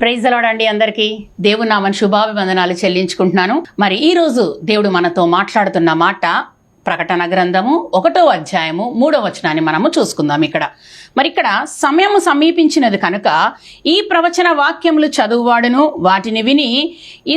Praise అలాడండి అందరికీ. దేవుడు నామని శుభాభివందనాలు చెల్లించుకుంటున్నాను. మరి ఈ రోజు దేవుడు మనతో మాట్లాడుతున్న మాట ప్రకటన గ్రంథము ఒకటో అధ్యాయము మూడో వచనాన్ని మనము చూసుకుందాం ఇక్కడ. మరి ఇక్కడ సమయము సమీపించినది కనుక ఈ ప్రవచన వాక్యములు చదువువాడును. వాటిని విని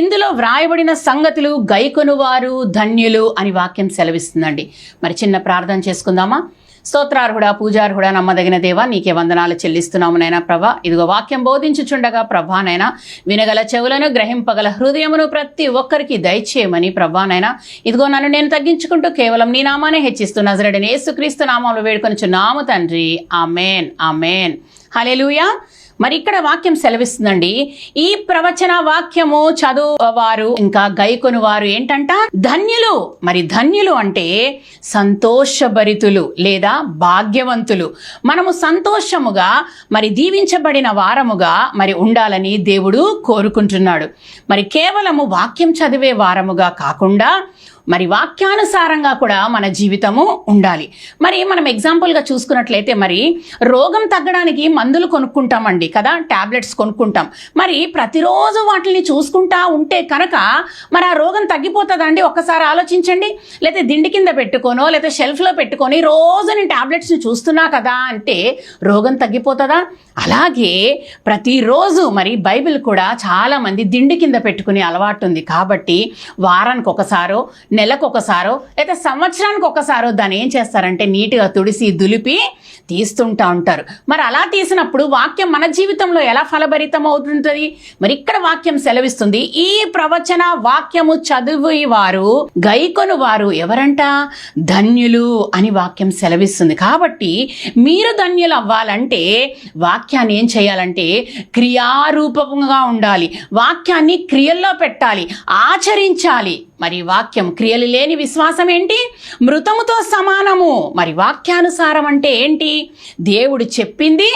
ఇందులో వ్రాయబడిన సంగతులు గైకొనువారు ధన్యులు అని వాక్యం సెలవిస్తుందండి. మరి చిన్న ప్రార్థన చేసుకుందామా? స్తోత్రార్హుడా పూజార్హుడా నమ్మదగిన దేవా నీకే వందనాలు చెల్లిస్తున్నాము నైనా ప్రభా. ఇదిగో వాక్యం బోధించుచుండగా ప్రభానైనా వినగల చెవులను గ్రహింపగల హృదయమును ప్రతి ఒక్కరికి దయచేయమని ప్రభానైనా ఇదిగో నన్ను నేను తగ్గించుకుంటూ కేవలం నీ నామానే హెచ్చిస్తూ నజరడిని యేసుక్రీస్తు నామంలో వేడుకొని నాము తండ్రి. ఆమెన్. ఆమెన్. హలెలుయా మరి ఇక్కడ వాక్యం సెలవిస్తుందండి. ఈ ప్రవచన వాక్యము చదువువారు ఇంకా గైకొను వారు ఏంటంట? ధన్యులు. మరి ధన్యులు అంటే సంతోషభరితులు లేదా భాగ్యవంతులు. మనము సంతోషముగా మరి దీవించబడిన వారముగా మరి ఉండాలని దేవుడు కోరుకుంటున్నాడు. మరి కేవలము వాక్యం చదివే వారముగా కాకుండా మరి వాక్యానుసారంగా కూడా మన జీవితము ఉండాలి. మరి మనం ఎగ్జాంపుల్గా చూసుకున్నట్లయితే మరి రోగం తగ్గడానికి మందులు కొనుక్కుంటామండి కదా టాబ్లెట్స్ కొనుక్కుంటాం. మరి ప్రతిరోజు వాటిని చూసుకుంటా ఉంటే కనుక మరి ఆ రోగం తగ్గిపోతుందండి? ఒక్కసారి ఆలోచించండి. లేకపోతే దిండి కింద పెట్టుకోనో లేకపోతే షెల్ఫ్లో పెట్టుకొని రోజు నేను టాబ్లెట్స్ని చూస్తున్నా కదా అంటే రోగం తగ్గిపోతుందా? అలాగే ప్రతిరోజు మరి బైబిల్ కూడా చాలామంది దిండి కింద పెట్టుకునే అలవాటు ఉంది కాబట్టి వారానికి ఒకసారో నెలకు ఒకసారో లేదా సంవత్సరానికి ఒకసారో దాన్ని ఏం చేస్తారంటే నీట్గా తుడిసి దులిపి తీస్తుంటా ఉంటారు. మరి అలా తీసినప్పుడు వాక్యం మన జీవితంలో ఎలా ఫలభరితం అవుతుంటుంది మరి ఇక్కడ వాక్యం సెలవిస్తుంది ఈ ప్రవచన వాక్యము చదువు వారు గైకొను వారు ఎవరంట? ధన్యులు అని వాక్యం సెలవిస్తుంది. కాబట్టి మీరు ధన్యులు అవ్వాలంటే వాక్యాన్ని ఏం చేయాలంటే క్రియారూపంగా ఉండాలి. వాక్యాన్ని క్రియల్లో పెట్టాలి ఆచరించాలి. మరి వాక్యం క్రియలు లేని విశ్వాసం ఏంటి? మృతముతో సమానము. మరి వాక్యానుసారం అంటే ఏంటి? దేవుడు చెప్పింది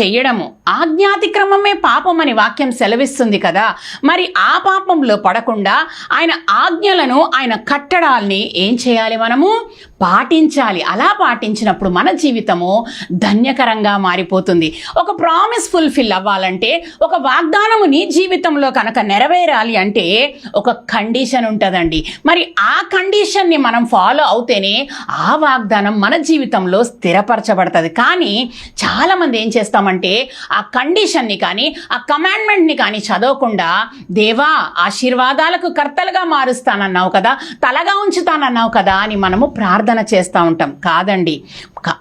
చెయ్యడము. ఆజ్ఞాతిక్రమమే పాపం అని వాక్యం సెలవిస్తుంది కదా. మరి ఆ పాపంలో పడకుండా ఆయన ఆజ్ఞలను ఆయన కట్టడాల్ని ఏం చేయాలి మనము? పాటించాలి. అలా పాటించినప్పుడు మన జీవితము ధన్యకరంగా మారిపోతుంది. ఒక ప్రామిస్ ఫుల్ఫిల్ అవ్వాలంటే ఒక వాగ్దానము నీ జీవితంలో కనుక నెరవేరాలి అంటే ఒక కండిషన్ ఉంటుందండి. మరి ఆ కండిషన్ని మనం ఫాలో అవుతేనే ఆ వాగ్దానం మన జీవితంలో స్థిరపరచబడుతుంది. కానీ చాలామంది ఏం చేస్తాం? చేస్తామంటే ఆ కండిషన్ని కానీ ఆ కమాండ్మెంట్ని కానీ చదవకుండా దేవా ఆశీర్వాదాలకు కర్తలుగా మారుస్తానన్నావు కదా తలగా ఉంచుతానన్నావు కదా అని మనము ప్రార్థన చేస్తూ ఉంటాం. కాదండి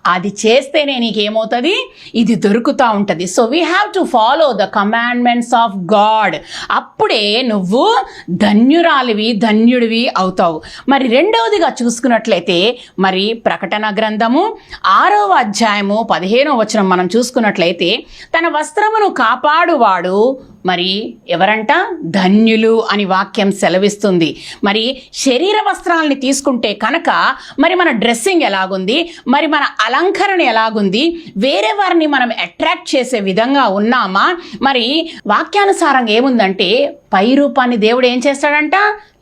అది చేస్తేనే నీకేమవుతుంది? ఇది దొరుకుతూ ఉంటుంది. So we have to follow the commandments of God అప్పుడే నువ్వు ధన్యురాలివి ధన్యుడివి అవుతావు. మరి రెండవదిగా చూసుకున్నట్లయితే మరి ప్రకటన గ్రంథము ఆరవ అధ్యాయము పదిహేనవ వచనం మనం చూసుకున్నట్లయితే తన వస్త్రమును కాపాడువాడు మరి ఎవరంట? ధన్యులు అని వాక్యం సెలవిస్తుంది. మరి శరీర వస్త్రాలని తీసుకుంటే కనుక మరి మన డ్రెస్సింగ్ ఎలాగుంది? మరి మన అలంకరణ ఎలాగుంది? వేరే వారిని మనం అట్రాక్ట్ చేసే విధంగా ఉన్నామా? మరి వాక్యానుసారంగా ఏముందంటే పై రూపాన్ని దేవుడు ఏం చేస్తాడంట?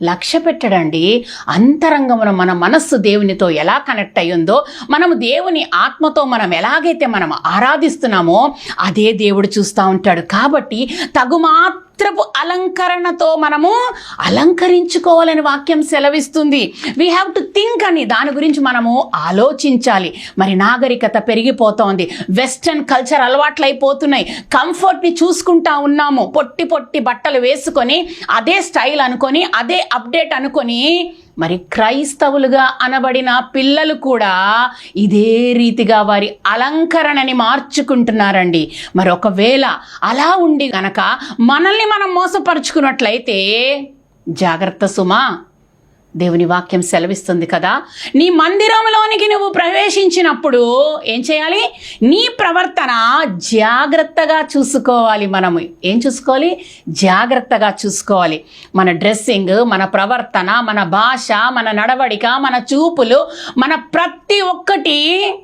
లక్ష్య పెట్టడండి. అంతరంగమున మన మనస్సు దేవునితో ఎలా కనెక్ట్ అయ్యిందో మనము దేవుని ఆత్మతో మనం ఎలాగైతే మనం ఆరాధిస్తున్నామో అదే దేవుడు చూస్తూ ఉంటాడు. కాబట్టి తగు వస్త్రపు అలంకరణతో మనము అలంకరించుకోవాలని వాక్యం సెలవిస్తుంది. వీ హ్యావ్ టు థింక్ అని దాని గురించి మనము ఆలోచించాలి. మరి నాగరికత పెరిగిపోతోంది. వెస్ట్రన్ కల్చర్ అలవాట్లు అయిపోతున్నాయి కంఫర్ట్ని చూసుకుంటా ఉన్నాము. పొట్టి పొట్టి బట్టలు వేసుకొని అదే స్టైల్ అనుకొని అదే అప్డేట్ అనుకొని మరి క్రైస్తవులుగా అనబడిన పిల్లలు కూడా ఇదే రీతిగా వారి అలంకరణని మార్చుకుంటున్నారండి. మరి ఒకవేళ అలా ఉండి గనక మనల్ని మనం మోసపరుచుకున్నట్లయితే జాగ్రత్త సుమా. దేవుని వాక్యం సెలవిస్తుంది కదా. నీ మందిరంలోనికి నువ్వు ప్రవేశించినప్పుడు ఏం చేయాలి? నీ ప్రవర్తన జాగ్రత్తగా చూసుకోవాలి మనము. ఏం చూసుకోవాలి? జాగ్రత్తగా చూసుకోవాలి. మన డ్రెస్సింగ్ మన ప్రవర్తన మన భాష మన నడవడిక మన చూపులు మన ప్రతి ఒక్కటి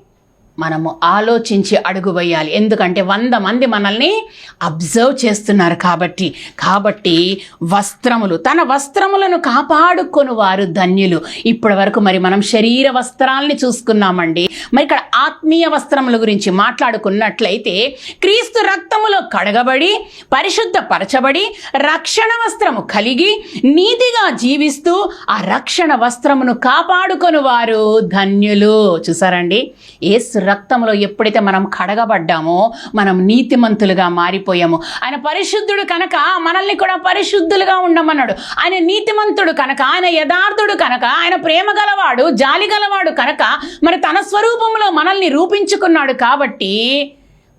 మనము ఆలోచించి అడుగు వేయాలి. ఎందుకంటే వంద మంది మనల్ని అబ్జర్వ్ చేస్తున్నారు కాబట్టి. కాబట్టి వస్త్రములు తన వస్త్రములను కాపాడుకొని వారు ధన్యులు. ఇప్పటి వరకు మరి మనం శరీర వస్త్రాల్ని చూసుకున్నామండి. మరి ఇక్కడ ఆత్మీయ వస్త్రముల గురించి మాట్లాడుకున్నట్లయితే క్రీస్తు రక్తములో కడగబడి పరిశుద్ధపరచబడి రక్షణ వస్త్రము కలిగి నీతిగా జీవిస్తూ ఆ రక్షణ వస్త్రమును కాపాడుకొని వారు ధన్యులు. చూసారండి? ఏసు రక్తంలో ఎప్పుడైతే మనం కడగబడ్డామో మనం నీతిమంతులుగా మారిపోయాము ఆయన పరిశుద్ధుడు కనుక మనల్ని కూడా పరిశుద్ధులుగా ఉండమన్నాడు. ఆయన నీతిమంతుడు కనుక ఆయన యథార్థుడు కనుక ఆయన ప్రేమ గలవాడు జాలి గలవాడు కనుక మరి తన స్వరూపంలో మనల్ని రూపించుకున్నాడు కాబట్టి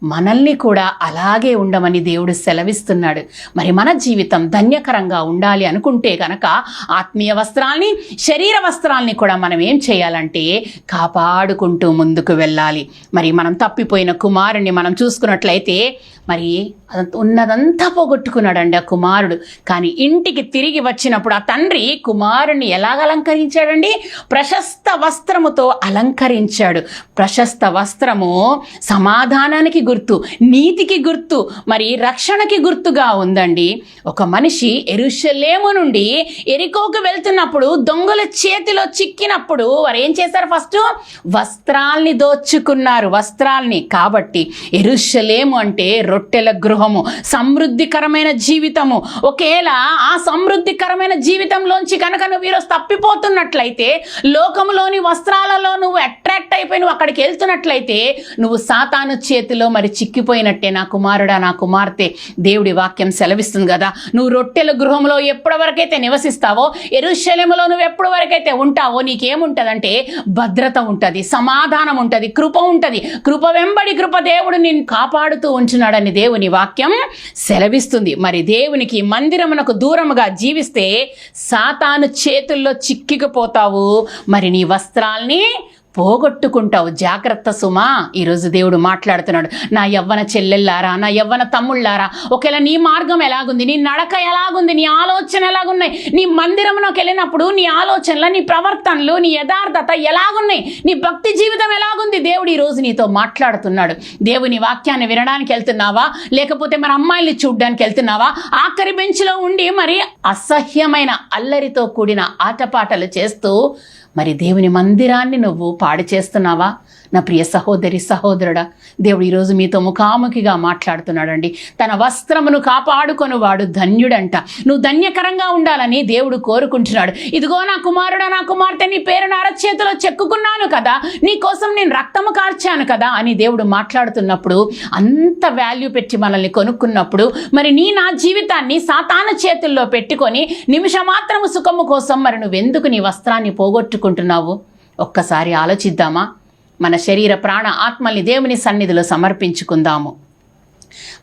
మనల్ని కూడా అలాగే ఉండమని దేవుడు సెలవిస్తున్నాడు. మరి మన జీవితం ధన్యకరంగా ఉండాలి అనుకుంటే కనుక ఆత్మీయ వస్త్రాల్ని శరీర వస్త్రాల్ని కూడా మనం ఏం చేయాలంటే కాపాడుకుంటూ ముందుకు వెళ్ళాలి. మరి మనం తప్పిపోయిన కుమారుణ్ణి మనం చూసుకున్నట్లయితే మరి ఉన్నదంతా పోగొట్టుకున్నాడండి ఆ కుమారుడు. కానీ ఇంటికి తిరిగి వచ్చినప్పుడు ఆ తండ్రి కుమారుణ్ణి ఎలాగ అలంకరించాడండి? ప్రశస్త వస్త్రముతో అలంకరించాడు. ప్రశస్త వస్త్రము సమాధానానికి గుర్తు నీతికి గుర్తు మరి రక్షణకి గుర్తుగా ఉందండి. ఒక మనిషి ఎరుషలేము నుండి ఎరికోకు వెళ్తున్నప్పుడు దొంగల చేతిలో చిక్కినప్పుడు వారు ఏం చేశారు ఫస్ట్ వస్త్రాల్ని దోచుకున్నారు వస్త్రాల్ని. కాబట్టి ఎరుషలేము అంటే రొట్టెల గృహము సమృద్ధికరమైన జీవితము. ఒకేలా ఆ సమృద్ధికరమైన జీవితంలోంచి కనుక నువ్వు ఈరోజు తప్పిపోతున్నట్లయితే లోకంలోని వస్త్రాలలో నువ్వు అట్రాక్ట్ అయిపోయి నువ్వు అక్కడికి వెళ్తున్నట్లయితే నువ్వు సాతాను చేతిలో మరి చిక్కిపోయినట్టే నా కుమారుడా నా కుమార్తె. దేవుడి వాక్యం సెలవిస్తుంది కదా. నువ్వు రొట్టెల గృహంలో ఎప్పటి వరకైతే నివసిస్తావో ఎరుశల్యములో నువ్వు ఎప్పటి వరకైతే ఉంటావో నీకేముంటుందంటే భద్రత ఉంటుంది సమాధానం ఉంటుంది కృప ఉంటుంది. కృప వెంబడి కృప దేవుడు నిన్ను కాపాడుతూ ఉంచున్నాడని దేవుని వాక్యం సెలవిస్తుంది. మరి దేవునికి మందిరమునకు దూరముగా జీవిస్తే సాతాను చేతుల్లో చిక్కికపోతావు మరి నీ వస్త్రాల్ని పోగొట్టుకుంటావు. జాగ్రత్త సుమా. ఈరోజు దేవుడు మాట్లాడుతున్నాడు. నా యవ్వన చెల్లెళ్ళారా నా యవ్వన తమ్ముళ్ళారా ఒకవేళ నీ మార్గం ఎలాగుంది నీ నడక ఎలాగుంది నీ ఆలోచన ఎలాగున్నాయి నీ మందిరంలోకి వెళ్ళినప్పుడు నీ ఆలోచనలు నీ ప్రవర్తనలు నీ యథార్థత ఎలాగున్నాయి నీ భక్తి జీవితం ఎలాగుంది దేవుడు ఈరోజు రోజు నీతో మాట్లాడుతున్నాడు. దేవుని వాక్యాన్ని వినడానికి వెళ్తున్నావా? లేకపోతే మరి అమ్మాయిల్ని చూడ్డానికి వెళ్తున్నావా? ఆఖరి బెంచ్లో ఉండి మరి అసహ్యమైన అల్లరితో కూడిన ఆటపాటలు చేస్తూ మరి దేవుని మందిరాన్ని నువ్వు పాడు చేస్తున్నావా? నా ప్రియ సహోదరి సహోదరుడా దేవుడు ఈరోజు మీతో ముఖాముఖిగా మాట్లాడుతున్నాడండి. తన వస్త్రమును కాపాడుకొని వాడు ధన్యుడంట. నువ్వు ధన్యకరంగా ఉండాలని దేవుడు కోరుకుంటున్నాడు. ఇదిగో నా కుమారుడా నా కుమార్తె నీ పేరు నా అరచేతిలో చెక్కుకున్నాను కదా. నీ కోసం నేను రక్తము కార్చాను కదా అని దేవుడు మాట్లాడుతున్నప్పుడు అంత వాల్యూ పెట్టి మనల్ని కొనుక్కున్నప్పుడు మరి నీ నా జీవితాన్ని సాతాన చేతుల్లో పెట్టుకొని నిమిషమాత్రము సుఖము కోసం మరి నువ్వెందుకు నీ వస్త్రాన్ని పోగొట్టుకుంటున్నావు? ఒక్కసారి ఆలోచిద్దామా? మన శరీర ప్రాణ ఆత్మల్ని దేవుని సన్నిధిలో సమర్పించుకుందాము.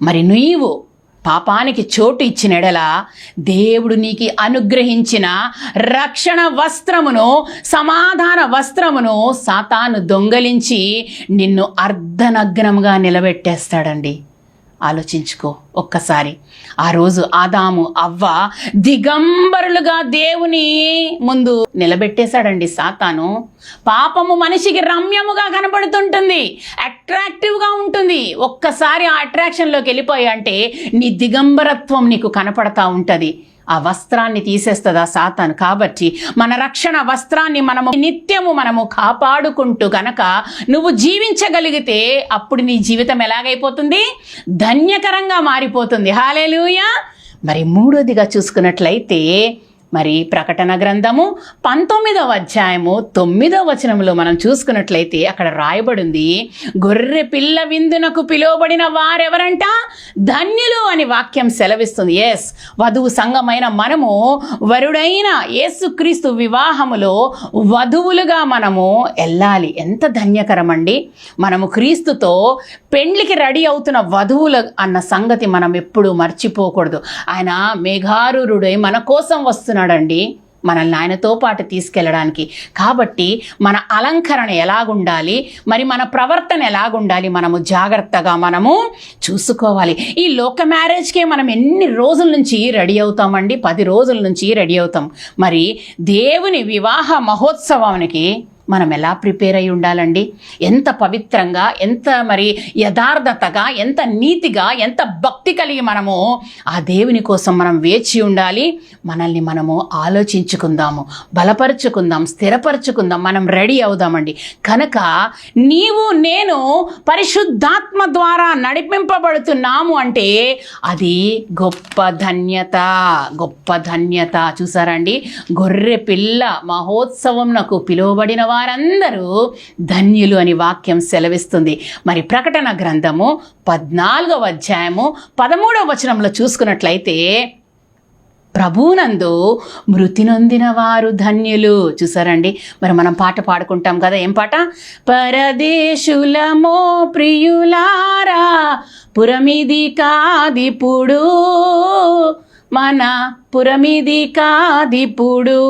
మరి నీవు పాపానికి చోటు ఇచ్చినడలా దేవుడు నీకు అనుగ్రహించిన రక్షణ వస్త్రమును సమాధాన వస్త్రమును సాతాను దొంగలించి నిన్ను అర్ధనగ్నంగా నిలబెట్టేస్తాడండి. ఆలోచించుకో ఒక్కసారి. ఆ రోజు ఆదాము అవ్వ దిగంబరులుగా దేవుని ముందు నిలబెట్టేశాడండి సాతాను. పాపము మనిషికి రమ్యముగా కనబడుతుంటుంది అట్రాక్టివ్గా ఉంటుంది. ఒక్కసారి ఆ అట్రాక్షన్లోకి వెళ్ళిపోయి అంటే నీ దిగంబరత్వం నీకు కనపడతా ఉంటుంది. ఆ వస్త్రాన్ని తీసేస్తుందా సాతాను? కాబట్టి మన రక్షణ వస్త్రాన్ని మనము నిత్యము మనము కాపాడుకుంటూ గనక నువ్వు జీవించగలిగితే అప్పుడు నీ జీవితం ఎలాగైపోతుంది? ధన్యకరంగా మారిపోతుంది. హాలేలుయా! మరి మూడోదిగా చూసుకున్నట్లయితే మరి ప్రకటన గ్రంథము పంతొమ్మిదవ అధ్యాయము తొమ్మిదవ వచనంలో మనం చూసుకున్నట్లయితే అక్కడ రాయబడింది గొర్రె పిల్ల విందునకు పిలువబడిన వారెవరంట? ధన్యులు అని వాక్యం సెలవిస్తుంది. ఎస్ వధువు సంఘమైన మనము వరుడైన యేసుక్రీస్తు వివాహములో వధువులుగా మనము వెళ్ళాలి ఎంత ధన్యకరమండి. మనము క్రీస్తుతో పెండ్లికి రెడీ అవుతున్న వధువులు అన్న సంగతి మనం ఎప్పుడూ మర్చిపోకూడదు. ఆయన మేఘారురుడై మన కోసం వస్తున్నాడండి. మనల్ని ఆయనతో పాటు తీసుకెళ్ళడానికి. కాబట్టి మన అలంకరణ ఎలాగుండాలి? మరి మన ప్రవర్తన ఎలాగుండాలి? మనము జాగ్రత్తగా మనము చూసుకోవాలి. ఈ లోక మ్యారేజ్కే మనం ఎన్ని రోజుల నుంచి రెడీ అవుతామండి? పది రోజుల నుంచి రెడీ అవుతాం. మరి దేవుని వివాహ మహోత్సవానికి మనం ఎలా ప్రిపేర్ అయి ఉండాలండి? ఎంత పవిత్రంగా ఎంత మరి యథార్థతగా ఎంత నీతిగా ఎంత భక్తి కలిగి మనము ఆ దేవుని కోసం మనం వేచి ఉండాలి. మనల్ని మనము ఆలోచించుకుందాము బలపరుచుకుందాం స్థిరపరచుకుందాం మనం రెడీ అవుదామండి. కనుక నీవు నేను పరిశుద్ధాత్మ ద్వారా నడిపింపబడుతున్నాము అంటే అది గొప్ప ధన్యత గొప్ప ధన్యత. చూసారండి గొర్రె పిల్ల మహోత్సవంనకు పిలువబడిన వారందరూ ధన్యులు అని వాక్యం సెలవిస్తుంది. మరి ప్రకటన గ్రంథము పద్నాలుగవ అధ్యాయము పదమూడవ వచనంలో చూసుకున్నట్లయితే ప్రభునందు మృతి నొందిన వారు ధన్యులు. చూసారండి? మరి మనం పాట పాడుకుంటాం కదా ఏం పాట? పరదేశులమో ప్రియులారా పురమిది కాదిప్పుడు. మన పురమిది కాదిప్పుడు.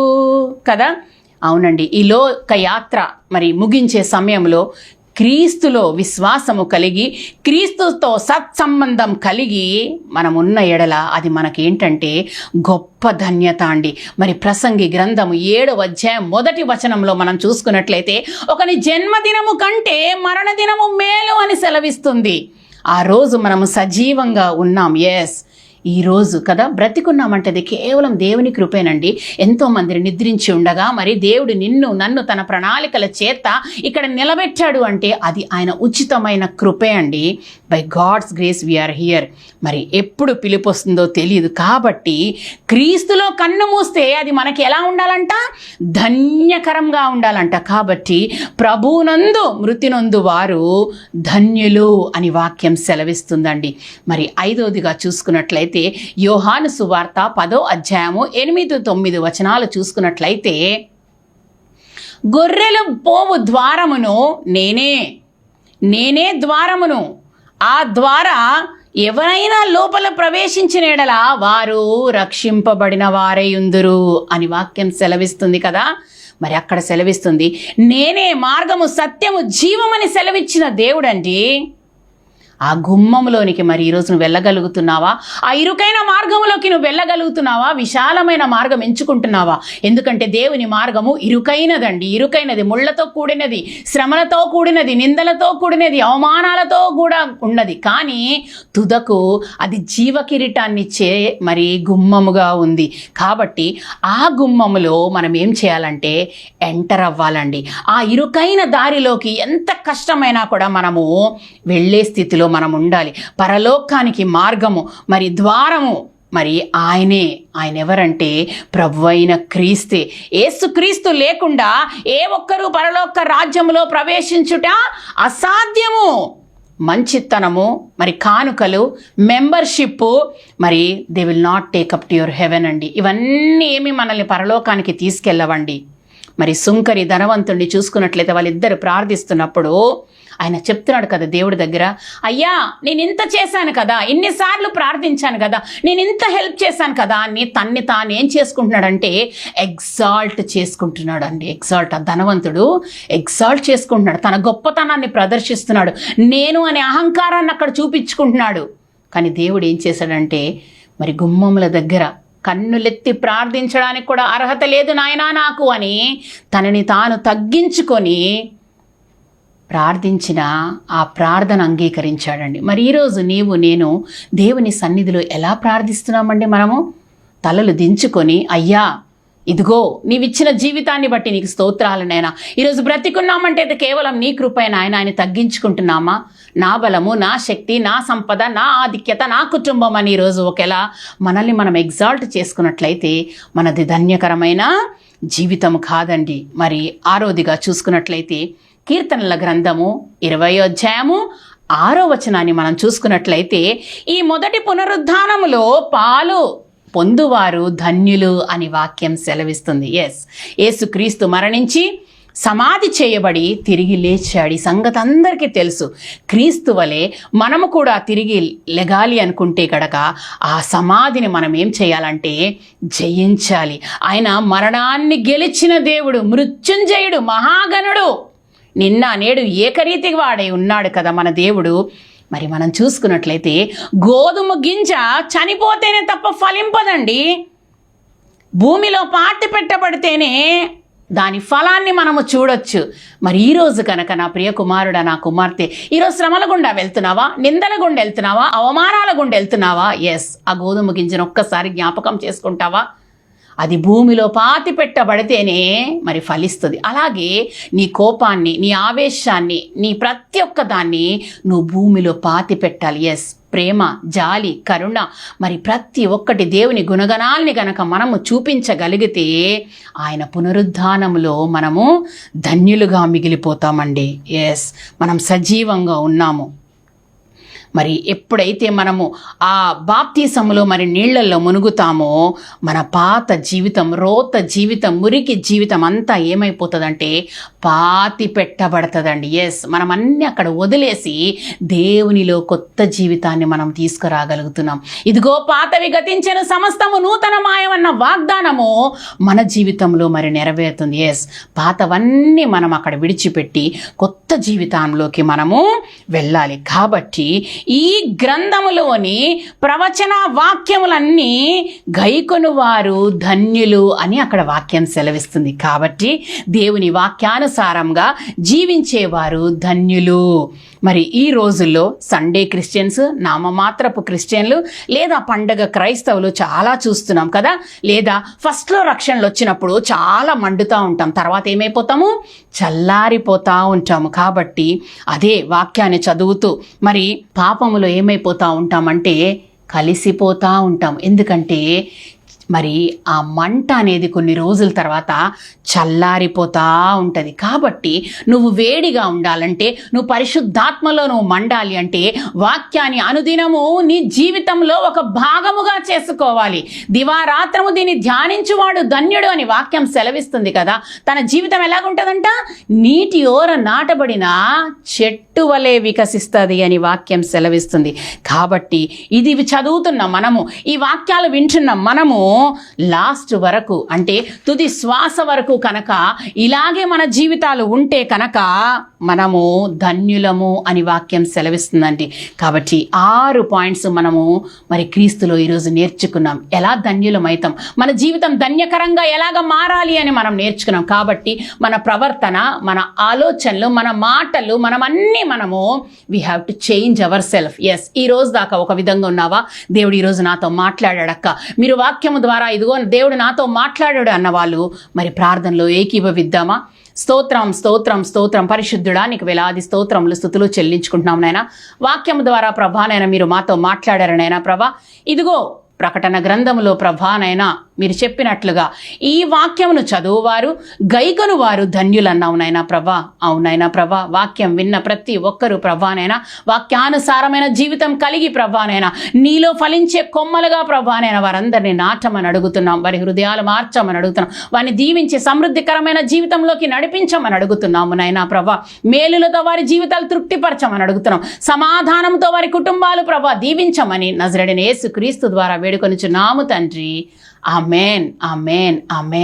కదా? అవునండి. ఈ లోక యాత్ర మరి ముగించే సమయంలో క్రీస్తులో విశ్వాసము కలిగి క్రీస్తుతో సత్సంబంధం కలిగి మనం ఉన్న ఎడల అది మనకేంటంటే గొప్ప ధన్యత అండి. మరి ప్రసంగి గ్రంథము ఏడవ అధ్యాయం మొదటి వచనంలో మనం చూసుకున్నట్లయితే ఒకని జన్మదినము కంటే మరణదినము మేలు అని సెలవిస్తుంది. ఆ రోజు మనము సజీవంగా ఉన్నాం. ఎస్ ఈరోజు కదా? బ్రతికున్నామంటే అది కేవలం దేవుని కృపేనండి. ఎంతో మందిని నిద్రించి ఉండగా మరి దేవుడు నిన్ను నన్ను తన ప్రణాళికల చేత ఇక్కడ నిలబెట్టాడు అంటే అది ఆయన ఉచితమైన కృపే అండి. By God's grace we are here మరి ఎప్పుడు పిలుపు వస్తుందో తెలియదు కాబట్టి క్రీస్తులో కన్ను మూస్తే అది మనకి ఎలా ఉండాలంట? ధన్యకరంగా ఉండాలంట. కాబట్టి ప్రభునందు మృతినందు వారు ధన్యులు అని వాక్యం సెలవిస్తుందండి. మరి ఐదవదిగా చూసుకున్నట్లయితే యోహాను సువార్త పదో అధ్యాయము ఎనిమిది తొమ్మిది వచనాలు చూసుకున్నట్లయితే గొర్రెలు పోవు ద్వారమును నేనే నేనే ద్వారమును ఆ ద్వారా ఎవరైనా లోపల ప్రవేశించిన ఎడల వారు రక్షింపబడిన వారై ఉందురు అని వాక్యం సెలవిస్తుంది కదా. మరి అక్కడ సెలవిస్తుంది నేనే మార్గము సత్యము జీవమని సెలవిచ్చిన దేవుడండి ఆ గుమ్మంలోనికి మరి ఈరోజు నువ్వు వెళ్ళగలుగుతున్నావా? ఆ ఇరుకైన మార్గంలోకి నువ్వు వెళ్ళగలుగుతున్నావా? విశాలమైన మార్గం ఎంచుకుంటున్నావా? ఎందుకంటే దేవుని మార్గము ఇరుకైనదండి. ఇరుకైనది ముళ్ళతో కూడినది శ్రమలతో కూడినది నిందలతో కూడినది అవమానాలతో కూడా ఉన్నది. కానీ తుదకు అది జీవ కిరీటాన్నిచ్చే మరి గుమ్మముగా ఉంది. కాబట్టి ఆ గుమ్మములో మనం ఏం చేయాలంటే ఎంటర్ అవ్వాలండి. ఆ ఇరుకైన దారిలోకి ఎంత కష్టమైనా కూడా మనము వెళ్ళే స్థితిలో మనం ఉండాలి. పరలోకానికి మార్గము మరి ద్వారము మరి ఆయనే. ఆయన ఎవరంటే ప్రభు అయిన క్రీస్తే. ఏసుక్రీస్తు లేకుండా ఏ ఒక్కరూ పరలోక రాజ్యములో ప్రవేశించుట అసాధ్యము. మంచితనము మరి కానుకలు మెంబర్షిప్ మరి they will not take up to your heaven అండి. ఇవన్నీ ఏమి మనల్ని పరలోకానికి తీసుకెళ్ళవండి. మరి సుంకరి ధనవంతుణ్ణి చూసుకున్నట్లయితే వాళ్ళిద్దరు ప్రార్థిస్తున్నప్పుడు ఆయన చెప్తున్నాడు కదా దేవుడి దగ్గర అయ్యా నేను ఇంత చేశాను కదా ఇన్నిసార్లు ప్రార్థించాను కదా నేను ఇంత హెల్ప్ చేశాను కదా అని తన్ని తాను ఏం చేసుకుంటున్నాడంటే ఎగ్జాల్ట్ చేసుకుంటున్నాడు అండి ఎగ్జాల్ట్ ఆ ధనవంతుడు ఎగ్జాల్ట్ చేసుకుంటున్నాడు. తన గొప్పతనాన్ని ప్రదర్శిస్తున్నాడు. నేను అనే అహంకారాన్ని అక్కడ చూపించుకుంటున్నాడు. కానీ దేవుడు ఏం చేశాడంటే మరి గుమ్మముల దగ్గర కన్నులెత్తి ప్రార్థించడానికి కూడా అర్హత లేదు నాయనా నాకు అని తనని తాను తగ్గించుకొని ప్రార్థించిన ఆ ప్రార్థన అంగీకరించాడండి. మరి ఈరోజు నీవు నేను దేవుని సన్నిధిలో ఎలా ప్రార్థిస్తున్నామండి మనము? తలలు దించుకొని అయ్యా ఇదిగో నీవిచ్చిన జీవితాన్ని బట్టి నీకు స్తోత్రాలు నైనా ఈరోజు బ్రతికున్నామంటే అది కేవలం నీ కృపైన ఆయన ఆయన తగ్గించుకుంటున్నామా? నా బలము నా శక్తి నా సంపద నా ఆధిక్యత నా కుటుంబం అని ఈరోజు ఒకేలా మనల్ని మనం ఎగ్జాల్ట్ చేసుకున్నట్లయితే మనది ధన్యకరమైన జీవితం కాదండి. మరి ఆరోదిగా చూసుకున్నట్లయితే కీర్తనల గ్రంథము ఇరవై అధ్యాయము ఆరో వచనాన్ని మనం చూసుకున్నట్లయితే ఈ మొదటి పునరుద్ధానములో పాలు పొందువారు ధన్యులు అని వాక్యం సెలవిస్తుంది. ఎస్ యేసుక్రీస్తు మరణించి సమాధి చేయబడి తిరిగి లేచాడు. ఈ సంగతి అందరికీ తెలుసు. క్రీస్తు వలె మనము కూడా తిరిగి లెగాలి అనుకుంటే కనుక ఆ సమాధిని మనం ఏం చేయాలంటే జయించాలి. ఆయన మరణాన్ని గెలిచిన దేవుడు మృత్యుంజయుడు మహాగణుడు. నిన్న నేడు ఏకరీతిగా వాడై ఉన్నాడు కదా మన దేవుడు. మరి మనం చూసుకున్నట్లయితే గోధుమ గింజ చనిపోతేనే తప్ప ఫలింపదండి. భూమిలో పాతి పెట్టబడితేనే దాని ఫలాన్ని మనము చూడొచ్చు. మరి ఈరోజు కనుక నా ప్రియ కుమారుడా నా కుమార్తె ఈరోజు శ్రమల గుండా వెళ్తున్నావా? నిందల గుండా వెళ్తున్నావా? అవమానాల గుండా వెళ్తున్నావా? ఎస్ ఆ గోధుమ గింజను ఒక్కసారి జ్ఞాపకం చేసుకుంటావా? అది భూమిలో పాతి పెట్టబడితేనే మరి ఫలిస్తుంది. అలాగే నీ కోపాన్ని నీ ఆవేశాన్ని నీ ప్రతి ఒక్క దాన్ని నువ్వు భూమిలో పాతి పెట్టాలి ఎస్ ప్రేమ జాలి కరుణ మరి ప్రతి ఒక్కటి దేవుని గుణగణాల్ని గనక మనము చూపించగలిగితే ఆయన పునరుద్ధానములో మనము ధన్యులుగా మిగిలిపోతామండి. ఎస్ మనం సజీవంగా ఉన్నాము. మరి ఎప్పుడైతే మనము ఆ బాప్తీసములో మరి నీళ్ళలో మునుగుతామో మన పాత జీవితం రోత జీవితం మురికి జీవితం అంతా ఏమైపోతుందంటే పాతి పెట్టబడుతుందండి. ఎస్ మనం అన్నీ అక్కడ వదిలేసి దేవునిలో కొత్త జీవితాన్ని మనం తీసుకురాగలుగుతున్నాం. ఇదిగో పాతవి గతించిన సమస్తము నూతనమాయమన్న వాగ్దానము మన జీవితంలో మరి నెరవేరుతుంది. ఎస్ పాతవన్నీ మనం అక్కడ విడిచిపెట్టి కొత్త జీవితంలోకి మనము వెళ్ళాలి. కాబట్టి ఈ గ్రంథములోని ప్రవచన వాక్యములన్నీ గైకొను వారు ధన్యులు అని అక్కడ వాక్యం సెలవిస్తుంది. కాబట్టి దేవుని వాక్యానుసారంగా జీవించేవారు ధన్యులు. మరి ఈ రోజుల్లో సండే క్రిస్టియన్స్ నామమాత్రపు క్రిస్టియన్లు లేదా పండగ క్రైస్తవులు చాలా చూస్తున్నాం కదా? లేదా ఫస్ట్లో రక్షణలు వచ్చినప్పుడు చాలా మండుతూ ఉంటాం. తర్వాత ఏమైపోతాము? చల్లారిపోతూ ఉంటాము. కాబట్టి అదే వాక్యాన్ని చదువుతూ మరి పాపములో ఏమైపోతూ ఉంటామంటే కలిసిపోతూ ఉంటాం. ఎందుకంటే మరి ఆ మంట అనేది కొన్ని రోజుల తర్వాత చల్లారిపోతా ఉంటుంది. కాబట్టి నువ్వు వేడిగా ఉండాలంటే నువ్వు పరిశుద్ధాత్మలో నువ్వు మండాలి అంటే వాక్యాన్ని అనుదినము నీ జీవితంలో ఒక భాగముగా చేసుకోవాలి. దివారాత్రము దీన్ని ధ్యానించువాడు ధన్యుడు అని వాక్యం సెలవిస్తుంది కదా. తన జీవితం ఎలాగుంటుందంట? నీటి ఓర నాటబడిన చెట్టు వలె వికసిస్తుంది అని వాక్యం సెలవిస్తుంది. కాబట్టి ఇది చదువుతున్న మనము ఈ వాక్యాలు వింటున్న మనము లాస్ట్ వరకు అంటే తుది శ్వాస వరకు కనుక ఇలాగే మన జీవితాలు ఉంటే కనుక మనము ధన్యులము అని వాక్యం సెలవిస్తుందండి. కాబట్టి ఆరు పాయింట్స్ మనము మరి క్రీస్తులో ఈరోజు నేర్చుకున్నాం. ఎలా ధన్యులమైతాం? మన జీవితం ధన్యకరంగా ఎలాగ మారాలి అని మనం నేర్చుకున్నాం. కాబట్టి మన ప్రవర్తన మన ఆలోచనలు మన మాటలు మనం అన్నీ మనము we have to change our self yes ఈ రోజు దాకా ఒక విధంగా ఉన్నావా? దేవుడు ఈరోజు నాతో మాట్లాడాడక్క. మీరు వాక్యము ద్వారా ఇదిగో దేవుడు నాతో మాట్లాడాడు అన్న వాళ్ళు మరి ప్రార్థనలో ఏకీభవిద్దామా? స్తోత్రం స్తోత్రం స్తోత్రం. పరిశుద్ధుడా నీకు వేలాది స్తోత్రములు స్థుతులు చెల్లించుకుంటున్నాం నాయన. వాక్యం ద్వారా ప్రభానైనా మీరు మాతో మాట్లాడారు నాయనా ప్రభా. ఇదిగో ప్రకటన గ్రంథములో ప్రభానైనా మీరు చెప్పినట్లుగా ఈ వాక్యమును చదువువారు గైకను వారు ధన్యులన్నావు నాయనా ప్రభా అవునైనా ప్రభా వాక్యం విన్న ప్రతి ఒక్కరూ ప్రభానైనా వాక్యానుసారమైన జీవితం కలిగి ప్రభానైనా నీలో ఫలించే కొమ్మలుగా ప్రభానైనా వారందరినీ నాటమని అడుగుతున్నాం వారి హృదయాలు మార్చమని అడుగుతున్నాం వారిని దీవించి సమృద్ధికరమైన జీవితంలోకి నడిపించమని అడుగుతున్నాము నాయనా ప్రభా మేలులతో వారి జీవితాలు తృప్తిపరచమని అడుగుతున్నాం సమాధానంతో వారి కుటుంబాలు ప్రభా దీవించమని నజరడిన యేసు క్రీస్తు ద్వారా వేడుకొనిచున్నాము తండ్రి. Amen amen amen